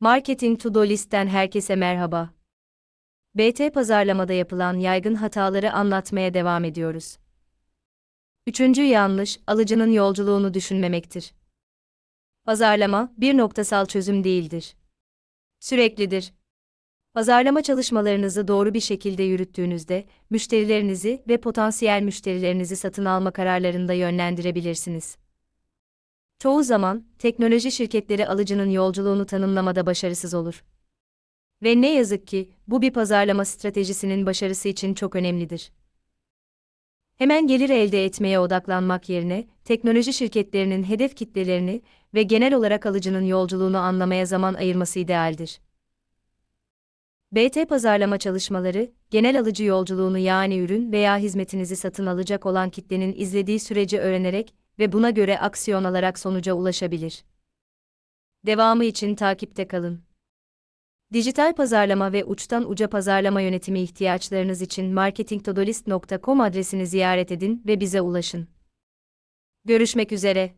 Marketing To Do List'ten herkese merhaba. BT pazarlamada yapılan yaygın hataları anlatmaya devam ediyoruz. Üçüncü yanlış, alıcının yolculuğunu düşünmemektir. Pazarlama, bir noktasal çözüm değildir. Süreklidir. Pazarlama çalışmalarınızı doğru bir şekilde yürüttüğünüzde, müşterilerinizi ve potansiyel müşterilerinizi satın alma kararlarında yönlendirebilirsiniz. Çoğu zaman, teknoloji şirketleri alıcının yolculuğunu tanımlamada başarısız olur. Ve ne yazık ki, bu bir pazarlama stratejisinin başarısı için çok önemlidir. Hemen gelir elde etmeye odaklanmak yerine, teknoloji şirketlerinin hedef kitlelerini ve genel olarak alıcının yolculuğunu anlamaya zaman ayırması idealdir. BT pazarlama çalışmaları, genel alıcı yolculuğunu yani ürün veya hizmetinizi satın alacak olan kitlenin izlediği süreci öğrenerek ve buna göre aksiyon alarak sonuca ulaşabilir. Devamı için takipte kalın. Dijital pazarlama ve uçtan uca pazarlama yönetimi ihtiyaçlarınız için marketingtodolist.com adresini ziyaret edin ve bize ulaşın. Görüşmek üzere.